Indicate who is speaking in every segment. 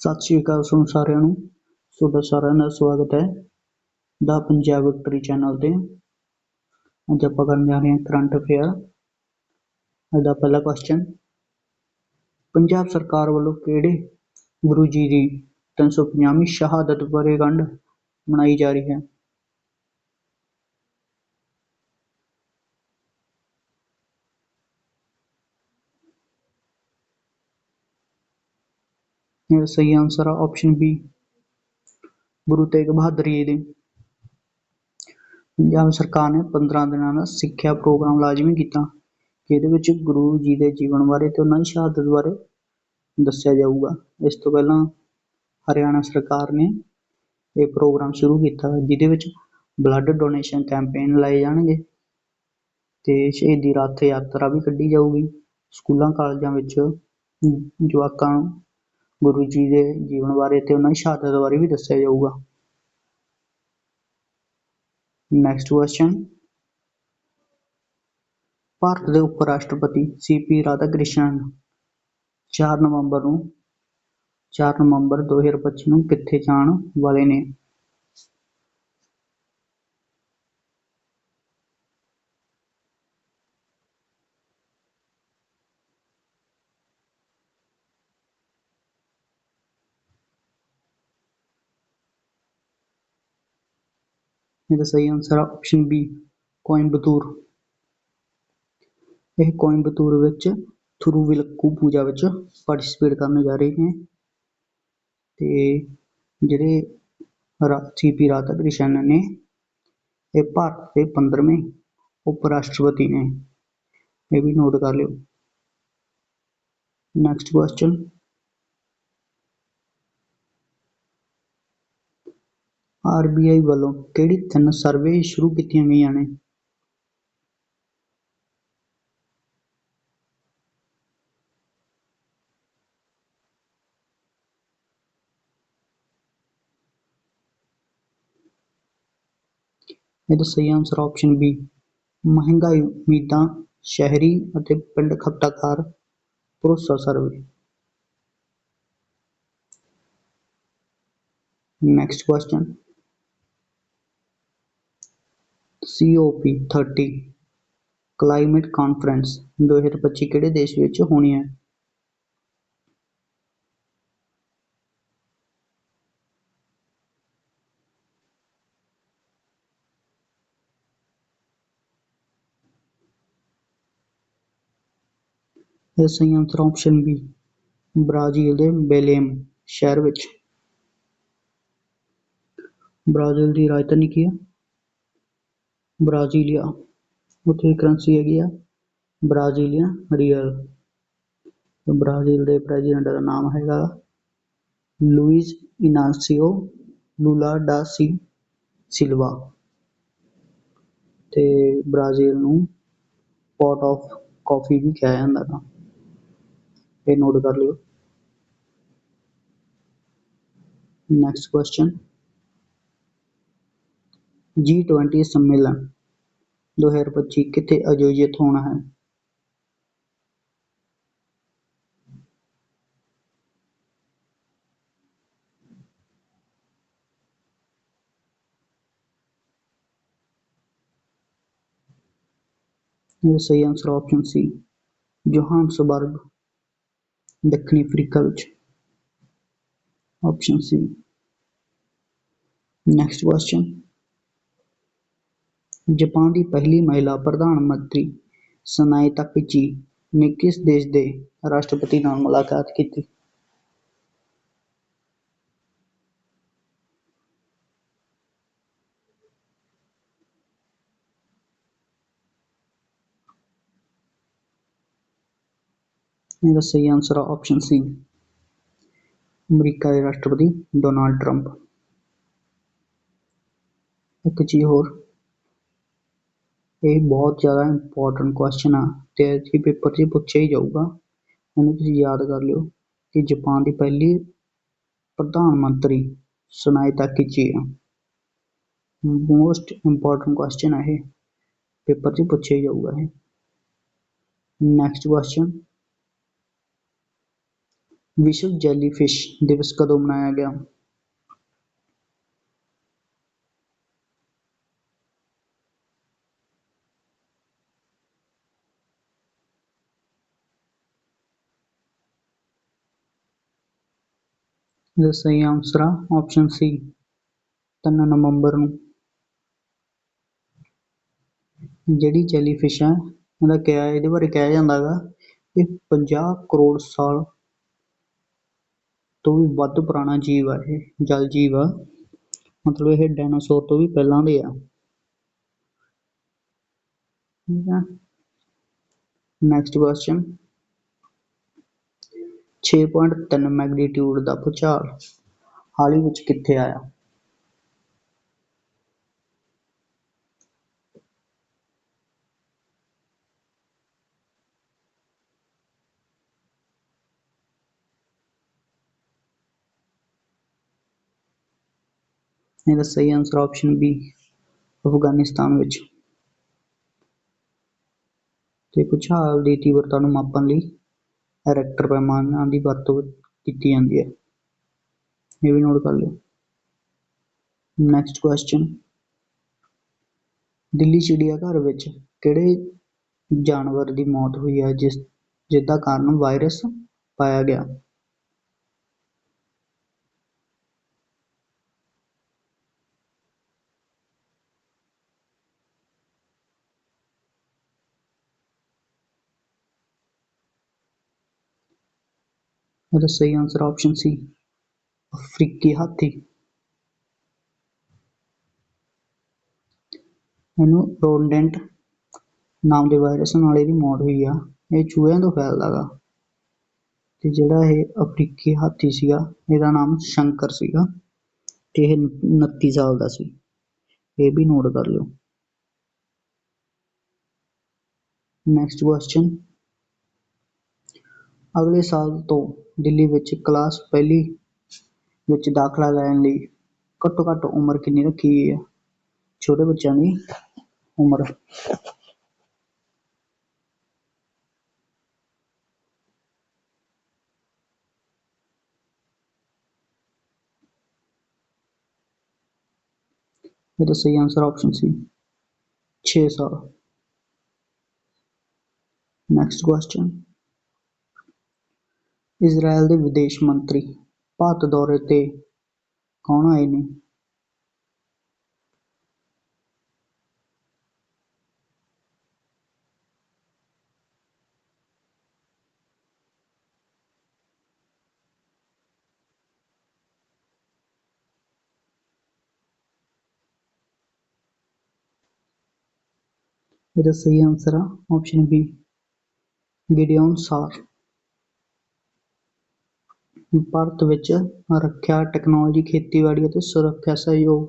Speaker 1: ਸਤਿ ਸ਼੍ਰੀ ਅਕਾਲ ਤੁਹਾਨੂੰ ਸਾਰਿਆਂ ਨੂੰ। ਤੁਹਾਡਾ ਸਾਰਿਆਂ ਦਾ ਸਵਾਗਤ ਹੈ ਦਾ ਪੰਜਾਬ ਵਿਕਟਰੀ ਚੈਨਲ ਤੇ। ਅੱਜ ਆਪਾਂ ਕਰਨ ਜਾ ਰਹੇ ਹਾਂ ਕਰੰਟ ਅਫੇਅਰ। ਦਾ ਪਹਿਲਾ ਕੁਐਸਚਨ ਪੰਜਾਬ ਸਰਕਾਰ ਵੱਲੋਂ ਕਿਹੜੇ ਗੁਰੂ ਜੀ ਦੀ 350ਵੀਂ ਸ਼ਹਾਦਤ ਵਰ੍ਹੇਗੰਢ ਮਨਾਈ ਜਾ ਰਹੀ ਹੈ? ਇਹਦਾ ਸਹੀ ਆਨਸਰ ਆ ਆਪਸ਼ਨ ਬੀ ਗੁਰੂ ਤੇਗ ਬਹਾਦਰ ਜੀ ਦੀ। ਪੰਜਾਬ ਸਰਕਾਰ ਨੇ 15 ਦਿਨਾਂ ਦਾ ਸਿੱਖਿਆ ਪ੍ਰੋਗਰਾਮ ਲਾਜ਼ਮੀ ਕੀਤਾ ਜਿਹਦੇ ਵਿੱਚ ਗੁਰੂ ਜੀ ਦੇ ਜੀਵਨ ਬਾਰੇ ਤੇ ਉਹਨਾਂ ਦੀ ਸ਼ਹਾਦਤ ਬਾਰੇ ਦੱਸਿਆ ਜਾਊਗਾ। ਇਸ ਤੋਂ ਪਹਿਲਾਂ ਹਰਿਆਣਾ ਸਰਕਾਰ ਨੇ ਇਹ ਪ੍ਰੋਗਰਾਮ ਸ਼ੁਰੂ ਕੀਤਾ, ਜਿਹਦੇ ਵਿੱਚ ਬਲੱਡ ਡੋਨੇਸ਼ਨ ਕੈਂਪੇਨ ਲਾਏ ਜਾਣਗੇ ਤੇ ਸ਼ਹੀਦੀ ਰੱਥ ਯਾਤਰਾ ਵੀ ਕੱਢੀ ਜਾਊਗੀ। ਸਕੂਲਾਂ, ਕਾਲਜਾਂ ਵਿੱਚ ਜਵਾਕਾਂ ਨੂੰ ਗੁਰੂ ਜੀ ਦੇ ਜੀਵਨ ਬਾਰੇ ਤੇ ਉਹਨਾਂ ਦੀ ਸ਼ਹਾਦਤ ਬਾਰੇ ਵੀ ਦੱਸਿਆ ਜਾਊਗਾ। ਨੈਕਸਟ ਕੁਐਸਚਨ ਭਾਰਤ ਦੇ ਉਪ ਰਾਸ਼ਟਰਪਤੀ ਸੀਪੀ ਰਾਧਾਕ੍ਰਿਸ਼ਨਨ 4 ਨਵੰਬਰ ਨੂੰ 4 ਨਵੰਬਰ 2025 ਨੂੰ ਕਿੱਥੇ ਜਾਣ ਵਾਲੇ ਨੇ? ਇਹਦਾ ਸਹੀ ਆਨਸਰ ਹੈ ਆਪਸ਼ਨ ਬੀ ਕੋਇੰਬਤੂਰ। ਇਹ ਕੋਇੰਬਤੂਰ ਵਿੱਚ ਥੁਰੂਵਿਲਕੂ ਪੂਜਾ ਵਿੱਚ ਪਾਰਟਿਸਿਪੇਟ ਕਰਨ ਜਾ ਰਹੇ ਨੇ। ਤੇ ਜਿਹੜੇ ਸੀਪੀ ਰਾਧਾ ਕ੍ਰਿਸ਼ਨ ਨੇ, ਇਹ ਭਾਰਤ ਦੇ 15ਵੇਂ ਉਪ ਰਾਸ਼ਟਰਪਤੀ ਨੇ। ਇਹ ਵੀ ਨੋਟ ਕਰ ਲਿਓ। ਨੈਕਸਟ ਕੁਐਸਚਨ ਆਰਬੀਆਈ ਵੱਲੋਂ ਕਿਹੜੀ ਤਿੰਨ ਸਰਵੇ ਸ਼ੁਰੂ ਕੀਤੀਆਂ ਗਈਆਂ ਨੇ? ਇਹਦਾ ਸਹੀ ਆਨਸਰ ਆਪਸ਼ਨ ਬੀ ਮਹਿੰਗਾਈ, ਉਮੀਦਾਂ, ਸ਼ਹਿਰੀ ਅਤੇ ਪਿੰਡ ਖਪਤਕਾਰ ਭਰੋਸਾ survey. Next question COP30 climate conference 2025 ਕਿਹੜੇ ਦੇਸ਼ ਵਿੱਚ ਹੋਣੀ ਹੈ? ਇਹ ਸਹੀ ਆਨਸਰ ਆਪਸ਼ਨ ਬੀ ਬ੍ਰਾਜ਼ੀਲ ਦੇ ਬੇਲੇਮ ਸ਼ਹਿਰ ਵਿੱਚ। ਬ੍ਰਾਜ਼ੀਲ ਦੀ ਰਾਜਧਾਨੀ ਕੀ ਹੈ? ਬ੍ਰਾਜ਼ੀਲੀਆ। ਉੱਥੇ ਕਰੰਸੀ ਹੈਗੀ ਆ ਬ੍ਰਾਜ਼ੀਲੀਅਨ ਰੀਅਲ ਬ੍ਰਾਜ਼ੀਲ ਦੇ ਪ੍ਰੈਜ਼ੀਡੈਂਟ ਦਾ ਨਾਮ ਹੈਗਾ ਲੂਇਜ਼ ਇਨਾਸੀਓ ਲੂਲਾ ਡਾ ਸੀ ਸਿਲਵਾ। ਤੇ ਬ੍ਰਾਜ਼ੀਲ ਨੂੰ ਪੋਟ ਆਫ ਕਾਫੀ ਵੀ ਕਿਹਾ ਜਾਂਦਾ ਹੈ ਇਹ ਨੋਟ ਕਰ ਲਿਓ। ਨੈਕਸਟ ਕੁਐਸਚਨ जी ट्वेंटी सम्मेलन। दो हज़ार 2025 किथे आयोजित होना है? सही answer option C Johan Johannesburg, दक्षिणी Africa option C, next question. Japan ਦੀ ਪਹਿਲੀ ਮਹਿਲਾ ਪ੍ਰਧਾਨ ਮੰਤਰੀ ਸਨਾਏ ਤਾਕੇਚੀ ਨੇ ਕਿਸ ਦੇਸ਼ ਦੇ ਰਾਸ਼ਟਰਪਤੀ ਨਾਲ ਮੁਲਾਕਾਤ ਕੀਤੀ? ਇਹਦਾ ਸਹੀ ਆਨਸਰ ਹੈ ਆਪਸ਼ਨ ਸੀ ਅਮਰੀਕਾ ਦੇ ਰਾਸ਼ਟਰਪਤੀ ਡੋਨਾਲਡ ਟਰੰਪ। ਇੱਕ ਚੀਜ਼ ਹੋਰ ਇਹ ਬਹੁਤ ਜ਼ਿਆਦਾ ਇੰਪੋਰਟੈਂਟ ਕੁਐਸਚਨ ਆ ਤੇ ਇਹ ਪੇਪਰ 'ਚ ਪੁੱਛਿਆ ਹੀ ਜਾਊਗਾ ਇਹਨੂੰ ਤੁਸੀਂ ਯਾਦ ਕਰ ਲਿਓ ਕਿ ਜਾਪਾਨ ਦੀ ਪਹਿਲੀ ਪ੍ਰਧਾਨ ਮੰਤਰੀ ਸੁਨਾਏ ਤਾਕੇਚੀ ਆ ਮੋਸਟ ਇੰਪੋਰਟੈਂਟ ਕੁਐਸਚਨ ਆ ਇਹ ਪੇਪਰ 'ਚ ਪੁੱਛਿਆ ਹੀ ਜਾਊਗਾ ਇਹ ਨੈਕਸਟ ਕੁਐਸਚਨ ਵਿਸ਼ਵ ਜੈਲੀਫਿਸ਼ ਦਿਵਸ ਕਦੋਂ ਮਨਾਇਆ ਗਿਆ ਇਹਦਾ ਸਹੀ ਆਨਸਰ ਆ ਆਪਸ਼ਨ ਸੀ ਤਿੰਨ ਨਵੰਬਰ ਨੂੰ। ਜਿਹੜੀ ਜੈਲੀਫਿਸ਼ ਆ ਇਹਦਾ ਕਿਹਾ ਇਹਦੇ ਬਾਰੇ ਕਿਹਾ ਜਾਂਦਾ ਗਾ ਇਹ 50 ਕਰੋੜ ਸਾਲ ਤੋਂ ਵੀ ਵੱਧ ਪੁਰਾਣਾ ਜੀਵ ਆ, ਇਹ ਜਲ ਜੀਵ ਆ। ਮਤਲਬ ਇਹ ਡਾਇਨਾਸੌਰ ਤੋਂ ਵੀ ਪਹਿਲਾਂ ਦੇ ਆ। ਠੀਕ ਆ। ਨੈਕਸਟ ਕੁਐਸਚਨ 6.3 ਮੈਗਨੀਟਿਊਡ ਦਾ ਭੂਚਾਲ। ਹਾਲ ਹੀ ਵਿੱਚ ਕਿੱਥੇ ਆਇਆ? ਇਹਦਾ ਸਹੀ ਆਨਸਰ ਆਪਸ਼ਨ ਬੀ ਅਫਗਾਨਿਸਤਾਨ ਵਿੱਚ। ਤੇ ਭੂਚਾਲ ਦੀ ਤੀਬਰਤਾ ਨੂੰ ਮਾਪਣ ਲਈ ਰੈਕਟਰ ਪੈਮਾਨਾਂ ਦੀ ਵਰਤੋਂ ਕੀਤੀ ਜਾਂਦੀ ਹੈ। ਇਹ ਵੀ ਨੋਟ ਕਰ ਲਿਓ। ਨੈਕਸਟ ਕੁਐਸਚਨ ਦਿੱਲੀ ਚਿੜੀਆਘਰ ਵਿੱਚ ਕਿਹੜੇ ਜਾਨਵਰ ਦੀ ਮੌਤ ਹੋਈ ਹੈ, ਜਿਸ, ਜਿਸਦਾ ਕਾਰਨ ਵਾਇਰਸ ਪਾਇਆ ਗਿਆ? ਇਹਦਾ ਸਹੀ ਆਨਸਰ ਆਪਸ਼ਨ ਸੀ ਅਫਰੀਕੀ ਹਾਥੀ ਇਹਨੂੰ ਰੋਡੈਂਟ ਨਾਮ ਦੇ ਵਾਇਰਸ ਨਾਲ ਇਹਦੀ ਮੌਤ ਹੋਈ ਆ। ਇਹ ਚੂਹਿਆਂ ਤੋਂ ਫੈਲਦਾ ਗਾ। ਤੇ ਜਿਹੜਾ ਇਹ ਅਫਰੀਕੀ ਹਾਥੀ ਸੀਗਾ, ਇਹਦਾ ਨਾਮ ਸ਼ੰਕਰ ਸੀਗਾ। ਤੇ ਇਹ 29 ਸਾਲ ਦਾ ਸੀ। ਇਹ ਵੀ ਨੋਟ ਕਰ ਲਿਓ। ਨੈਕਸਟ ਕੁਐਸਚਨ ਅਗਲੇ ਸਾਲ ਤੋਂ ਦਿੱਲੀ ਵਿੱਚ ਕਲਾਸ ਪਹਿਲੀ ਵਿੱਚ ਦਾਖਲਾ ਲੈਣ ਲਈ ਘੱਟੋ ਘੱਟ ਉਮਰ ਕਿੰਨੀ ਰੱਖੀ ਗਈ ਹੈ? ਛੋਟੇ ਬੱਚਿਆਂ ਦੀ ਉਮਰ। ਇਹਦਾ ਸਹੀ ਆਨਸਰ ਆਪਸ਼ਨ ਸੀ। 6 ਸਾਲ। ਨੈਕਸਟ ਕੁਐਸਚਨ ਇਜ਼ਰਾਈਲ ਦੇ ਵਿਦੇਸ਼ ਮੰਤਰੀ ਭਾਰਤ ਦੌਰੇ ਤੇ ਕੌਣ ਆਏ ਨੇ? ਇਹਦਾ ਸਹੀ ਆਨਸਰ ਆ ਆਪਸ਼ਨ ਬੀ ਗਿਡਿਓਨ ਸਾਰ ਭਾਰਤ ਵਿੱਚ ਰੱਖਿਆ ਟੈਕਨੋਲੋਜੀ ਖੇਤੀਬਾੜੀ ਅਤੇ ਸੁਰੱਖਿਆ ਸਹਿਯੋਗ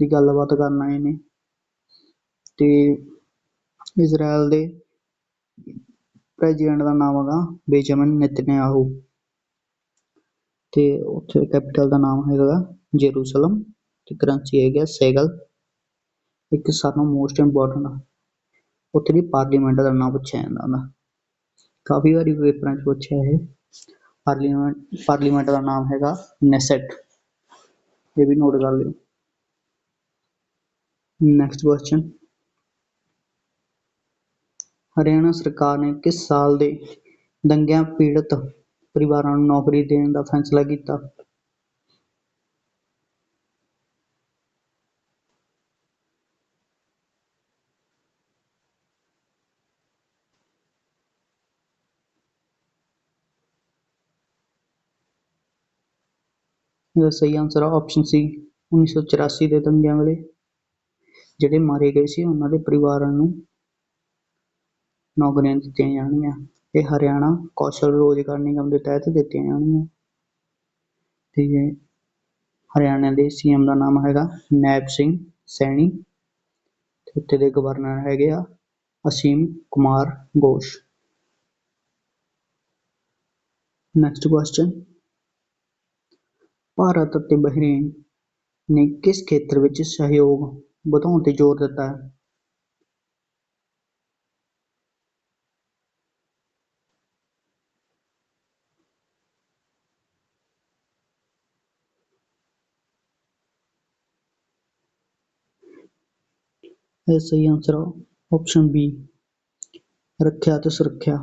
Speaker 1: ਦੀ ਗੱਲਬਾਤ ਕਰਨ ਆਏ ਨੇ ਤੇ ਇਜ਼ਰਾਈਲ ਦੇ ਪ੍ਰੈਜ਼ੀਡੈਂਟ ਦਾ ਨਾਮ ਹੈਗਾ ਬੇਂਜਾਮਿਨ ਨੇਤਨਯਾਹੂ ਤੇ ਉੱਥੇ ਕੈਪੀਟਲ ਦਾ ਨਾਮ ਹੈਗਾ ਜੇਰੂਸਲਮ ਤੇ ਕਰੰਸੀ ਹੈਗਾ ਸੈਗਲ, ਇੱਕ ਸਾਨੂੰ ਮੋਸਟ ਇੰਪੋਰਟੈਂਟ ਉੱਥੇ ਦੀ ਪਾਰਲੀਮੈਂਟ ਦਾ ਨਾਮ ਪੁੱਛਿਆ ਜਾਂਦਾ ਹੁੰਦਾ। ਕਾਫੀ ਵਾਰੀ ਪੇਪਰਾਂ 'ਚ ਪੁੱਛਿਆ ਇਹ। ਪਾਰਲੀਮੈਂਟ ਪਾਰਲੀਮੈਂਟ ਦਾ ਨਾਮ ਹੈਗਾ ਨੈਸੈਟ ਇਹ ਵੀ ਨੋਟ ਕਰ ਲਿਓ। ਨੈਕਸਟ ਕੁਐਸਚਨ ਹਰਿਆਣਾ ਸਰਕਾਰ ਨੇ ਕਿਸ ਸਾਲ ਦੇ ਦੰਗਿਆਂ ਪੀੜਤ ਪਰਿਵਾਰਾਂ ਨੂੰ ਨੌਕਰੀ ਦੇਣ ਦਾ ਫੈਸਲਾ ਕੀਤਾ? ਇਹਦਾ ਸਹੀ ਆਨਸਰ ਆ ਆਪਸ਼ਨ ਸੀ 1984 ਦੇ ਦੰਗਿਆਂ ਵੇਲੇ। ਜਿਹੜੇ ਮਾਰੇ ਗਏ ਸੀ, ਉਹਨਾਂ ਦੇ ਪਰਿਵਾਰਾਂ ਨੂੰ ਨੌਕਰੀਆਂ ਦਿੱਤੀਆਂ ਜਾਣਗੀਆਂ ਇਹ ਹਰਿਆਣਾ ਕੌਸ਼ਲ ਰੋਜ਼ਗਾਰ ਨਿਗਮ ਦੇ ਤਹਿਤ ਦਿੱਤੀਆਂ ਜਾਣਗੀਆਂ। ਤੇ ਇਹ ਹਰਿਆਣਾ ਦੇ ਸੀਐਮ ਦਾ ਨਾਮ ਹੈਗਾ ਨੈਬ ਸਿੰਘ ਸੈਣੀ ਤੇ ਉੱਥੇ ਦੇ ਗਵਰਨਰ ਹੈਗੇ ਆ ਅਸੀਮ ਕੁਮਾਰ ਘੋਸ਼ ਨੈਕਸਟ ਕੁਐਸਚਨ ਭਾਰਤ ਅਤੇ ਬਹਿਰੇਨ ਨੇ ਕਿਸ ਖੇਤਰ ਵਿੱਚ ਸਹਿਯੋਗ, ਵਧਾਉਣ ਤੇ ਜ਼ੋਰ ਦਿੱਤਾ? ਹੈ ਇਸ ਸਹੀ ਆਨਸਰ ਆਪਸ਼ਨ ਬੀ ਰੱਖਿਆ ਅਤੇ ਸੁਰੱਖਿਆ।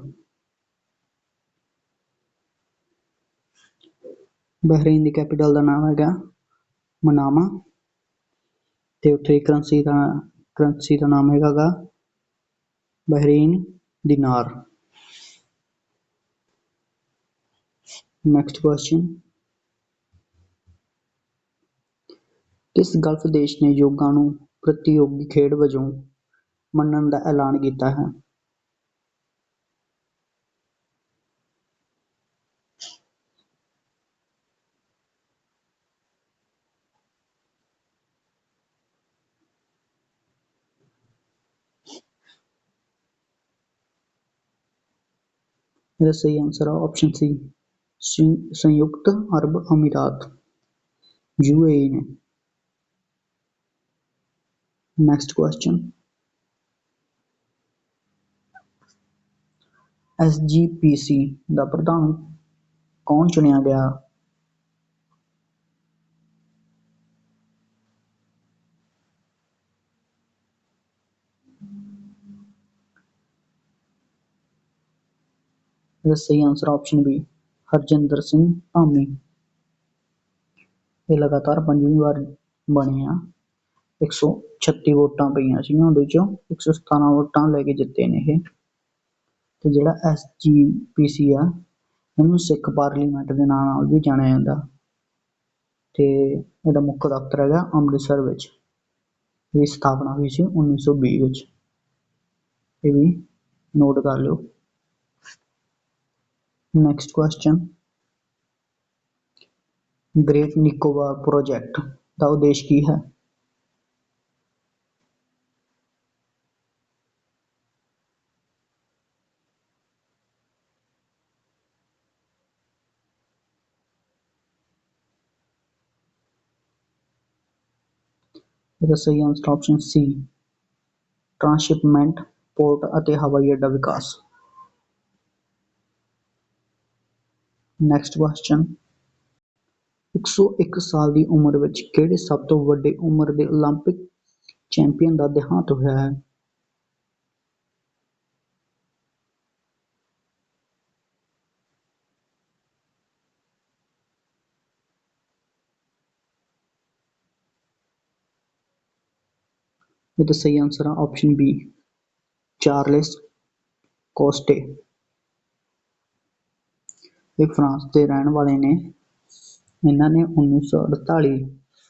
Speaker 1: ਬਹਿਰੀਨ ਦੀ ਕੈਪੀਟਲ ਦਾ ਨਾਮ ਹੈਗਾ ਮਨਾਮਾ ਤੇ ਉੱਥੇ ਕਰੰਸੀ ਦਾ ਕਰੰਸੀ ਦਾ ਨਾਮ ਹੈਗਾ ਬਹਿਰੀਨ ਦਿਨਾਰ ਨੈਕਸਟ ਕੁਐਸਚਨ ਕਿਸ ਗਲਫ ਦੇਸ਼ ਨੇ ਯੋਗਾ ਨੂੰ ਪ੍ਰਤੀਯੋਗੀ ਖੇਡ ਵਜੋਂ ਮੰਨਣ ਦਾ ਐਲਾਨ ਕੀਤਾ ਹੈ? ਇਹਦਾ ਸਹੀ ਆਨਸਰ ਹੈ ਆਪਸ਼ਨ ਸੀ ਸੰਯੁਕਤ ਅਰਬ ਅਮੀਰਾਤ ਯੂਏਈ ਨੇ ਨੈਕਸਟ ਕੁਐਸਚਨ ਐਸਜੀਪੀਸੀ ਦਾ ਪ੍ਰਧਾਨ ਕੌਣ ਚੁਣਿਆ ਗਿਆ ਇਹਦਾ ਸਹੀ answer option B Harjinder Singh Dhami. ਇਹ ਲਗਾਤਾਰ ਪੰਜਵੀਂ ਵਾਰ ਬਣੇ ਆ। 136 ਵੋਟਾਂ ਪਈਆਂ ਸੀਗੀਆਂ ਉਹਦੇ ਚੋਂ। 117 ਵੋਟਾਂ ਲੈ ਕੇ ਜਿੱਤੇ ਨੇ ਇਹ। ਤੇ ਜਿਹੜਾ ਐਸਜੀਪੀਸੀ ਆ, ਇਹਨੂੰ ਸਿੱਖ ਪਾਰਲੀਮੈਂਟ ਦੇ ਨਾਂ ਨਾਲ ਵੀ ਜਾਣਿਆ ਜਾਂਦਾ। ਤੇ ਇਹਦਾ ਮੁੱਖ ਦਫ਼ਤਰ ਹੈਗਾ ਅੰਮ੍ਰਿਤਸਰ ਵਿੱਚ। ਇਹ ਸਥਾਪਨਾ ਹੋਈ ਸੀ 1920 ਵਿੱਚ। ਇਹ ਵੀ ਨੋਟ ਕਰ ਲਿਓ। Next question great Nicobar project ਦਾ ਉਦੇਸ਼ ਕੀ ਹੈ ਇਹਦਾ ਸਹੀ answer option C transshipment port ਅਤੇ ਹਵਾਈ ਅੱਡਾ ਵਿਕਾਸ ਨੈਕਸਟ ਕੁਐਸਚਨ 101 ਸਾਲ ਦੀ ਉਮਰ ਵਿੱਚ ਕਿਹੜੇ ਸਭ ਤੋਂ ਵੱਡੇ ਉਮਰ ਦੇ ਓਲੰਪਿਕ ਚੈਂਪੀਅਨ ਦਾ ਦੇਹਾਂਤ ਹੋਇਆ ਹੈ? ਇਹਦਾ ਸਹੀ ਆਨਸਰ ਹੈ ਆਪਸ਼ਨ ਬੀ ਚਾਰਲਸ ਕੋਸਟੇ ਇਹ ਫਰਾਂਸ ਦੇ ਰਹਿਣ ਵਾਲੇ ਨੇ। ਇਹਨਾਂ ਨੇ 1948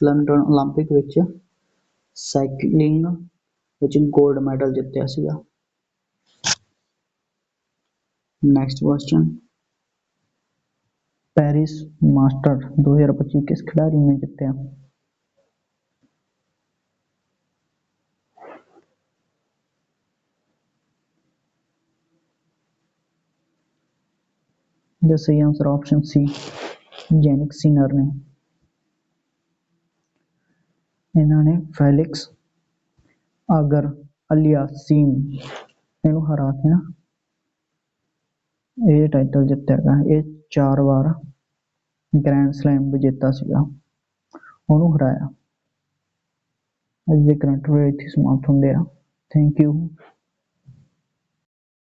Speaker 1: ਲੰਡਨ ਓਲੰਪਿਕ ਵਿੱਚ ਸਾਈਕਲਿੰਗ ਵਿੱਚ 골ਡ ਮੈਡਲ ਜਿੱਤਿਆ ਸੀਗਾ। ਨੈਕਸਟ ਕੁਐਸਚਨ ਪੈਰਿਸ ਮਾਸਟਰ 2025 ਕਿਸ ਖਿਡਾਰੀ ਨੇ ਜਿੱਤਿਆ? The ਸਹੀ ਆਨਸਰ ਆਪਸ਼ਨ ਸੀ ਜੈਨਿਕ ਸਿਨਰ ਨੇ। ਇਹਨਾਂ ਨੇ ਫੈਲਿਕਸ, ਆਗਰ ਅਲਿਆਸੀਮ ਇਹਨੂੰ ਹਰਾ ਕੇ ਨਾ ਇਹ ਟਾਈਟਲ ਜਿੱਤਿਆ ਗਾ ਇਹ ਚਾਰ ਵਾਰ ਗ੍ਰੈਂਡ ਸਲੈਮ ਵਿਜੇਤਾ ਸੀਗਾ। ਉਹਨੂੰ ਹਰਾਇਆ। ਅੱਜ ਦੇ ਕਰੰਟ ਅਫੇਅਰ ਇੱਥੇ ਸਮਾਪਤ ਹੁੰਦੇ ਆ। Thank you